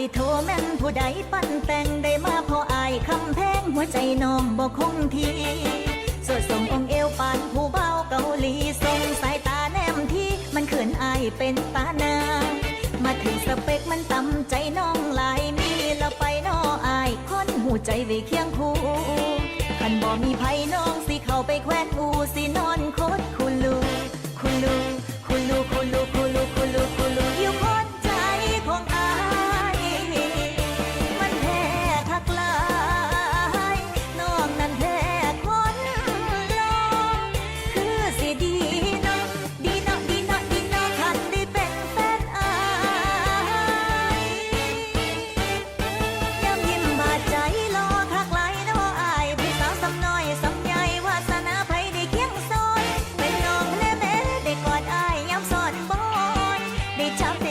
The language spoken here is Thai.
ติโทแม่นผู้ใดปั้นแต่งได้มาพออายคำแพงหัวใจน้องบ่คงทีสวดส่งองเอวปานผู้เบาเกาหลีส่งสายตาแนมที่มันเขินอายเป็นตานา มาถึงสเปคมันต่ำใจน้องหลายมีแล้วไปนออายคนหูใจไว้เคียงคู่คันบ่มีไผน้องสิเข้าไปแควนอูสิน They tell